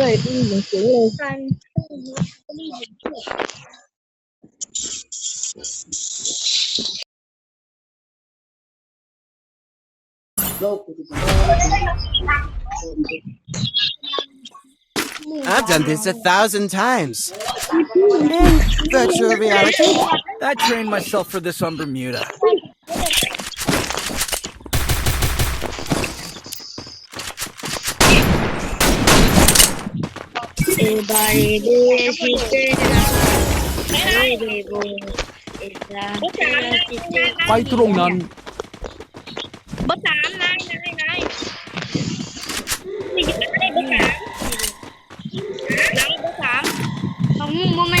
ดด้วยได้ยินเสียงเลยกันได้ยินเสียง I've done this a thousand times. And virtual reality? I trained myself for this on Bermuda. ไปตรงนั้น เบอร์สามนายนายนายนี่จะได้เบอร์สามนายเบอร์สามของมึงมัน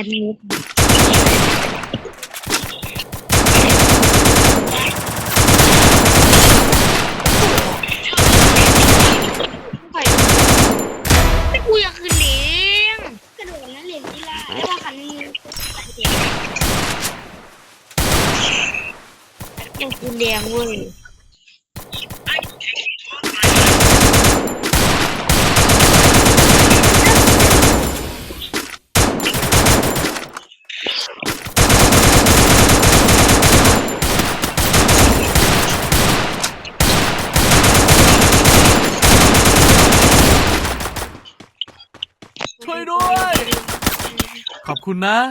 กันนิดแต่กูอยากขึ้นเลี้ยงกระโดดนั้นเหรียญกีฬาไม่ว่าคันนี้ยังกูแดงเว้ย Kuná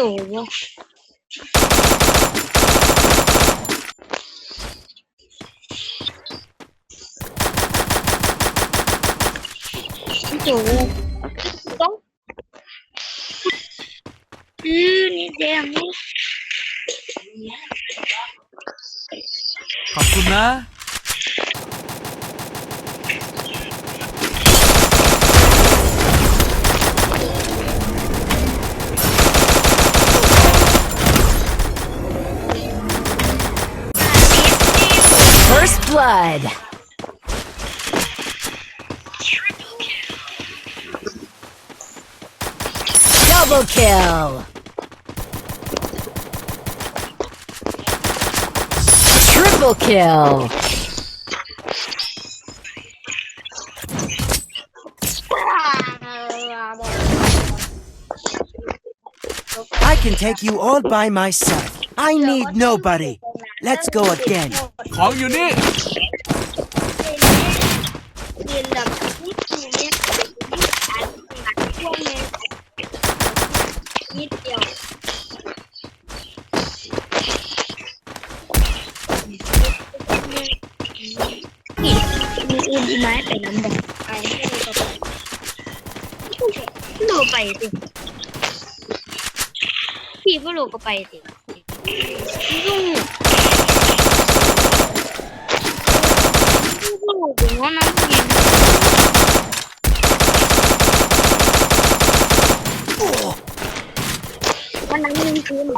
九五十九嗯你这样好的呢 blood. Triple kill. Double kill. Triple kill. I can take you all by myself. I need nobody. Let's go again. ของอยู่นี่เรียนแบบนิดเดียวช่วงนี้นิดเดียวมีอื่นอีกไหมไปน้ำดอกไปให้เราไปเราไปสิพี่พวกเราก็ไปสิยุ่ง Ona geliyor. Bana geliyor.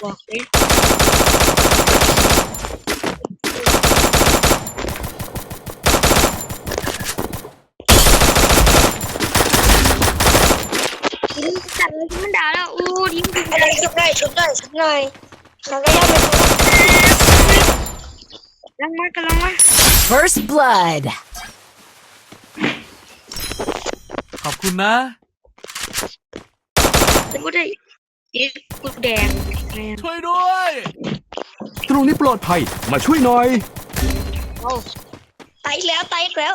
Walk in. จัดเลยมันด่าแล้วอู้ทิ้งอะไรชุบได้ชุบได้ชุบหน่อยเราก็ย่าไปลังมากำลังมา First blood. ขอบคุณนะแต่กูได้อีกกูแดงแม่ช่วยด้วย ตรงนี้ปลอดภัย มาช่วยหน่อยโอ้ตายอีกแล้วตายแล้ว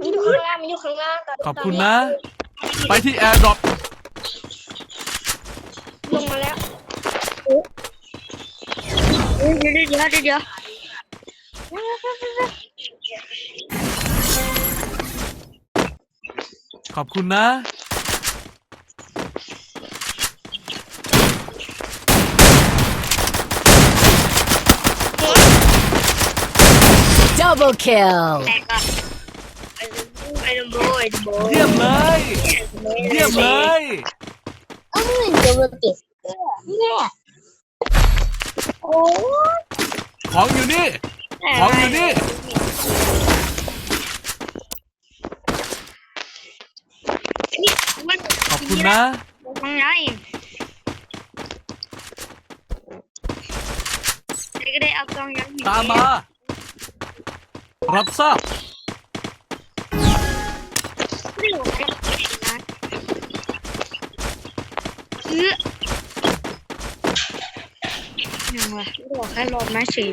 มันอยู่ข้างล่างมันอยู่ข้างล่างขอบคุณนะ ไปที่แอร์ดรอปลงมาแล้วเดี๋ยวเดี๋ยวเดี๋ยวเดี๋ยวเดี๋ยวขอบคุณนะ Double kill. แตกอะไอ้ไอ้โบไอ้โบ เยี่ยมเลย เยี่ยมเลยเอ้ามึงจะมาเก็บเนี่ยโอ้ของอยู่นี่ ของอยู่นี่นี่มันขอบคุณนะทางไหนก็ได้เอากองยังตามมา รับทราบ วะบอกแค่รอมาสิ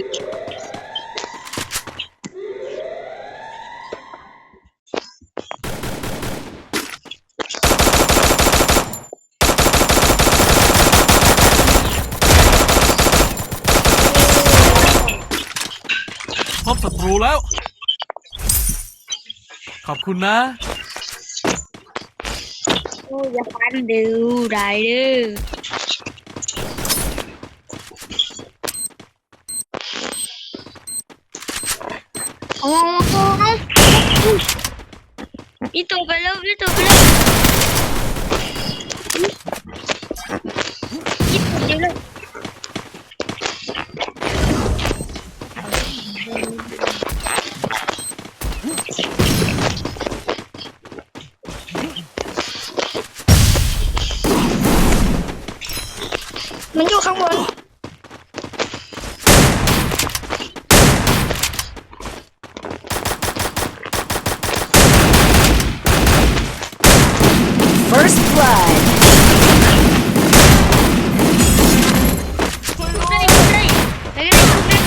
พบศัตรูแล้ว ขอบคุณนะ โอ้ยอย่าฟันดูได้เด้อโอ้โห พี่ตัวไปแล้วพี่ตัวไปแล้วพี่ตัวเดียวเลยมันอยู่ข้างบน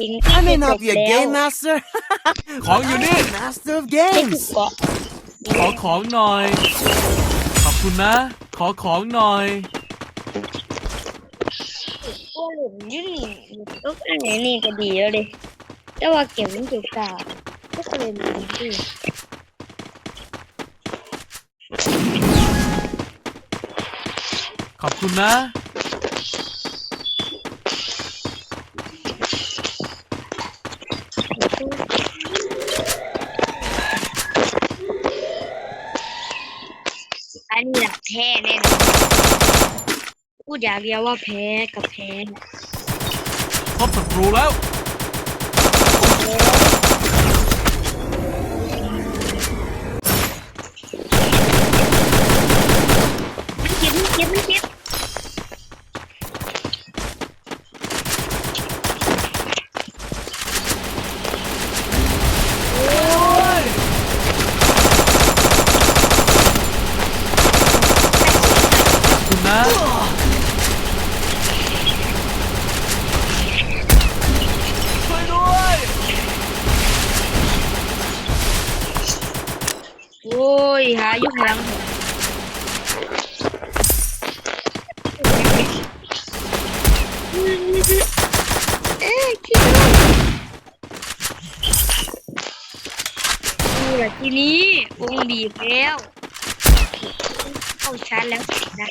ดอะยิง I may not be a game master, ของอยู่นี่ master of ให้ถูก games. เกาะขอของหน่อย ขอบคุณนะ ขอของหน่อยตัวหลุมอยุ่นี่ลูกอันไหนนี่ก็ดีแล้วเลยแต่ว่าเก็บมันถูกกาก็เลยมีที่ ขอบคุณนะ อย่างเดียวว่าแพ้กับแพ้เนี่ยพบศัตรูแล้วมันเก็บมันเก็บมันเก็บ ขอบคุณนะ ช่วยด้วย โอ้ยหาอยู่งหลังเอ๊ะคิดดูดูละทีนี้วงบีบแล้วเข้าชาร์จแล้วนะ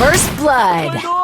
First ช่วย blood.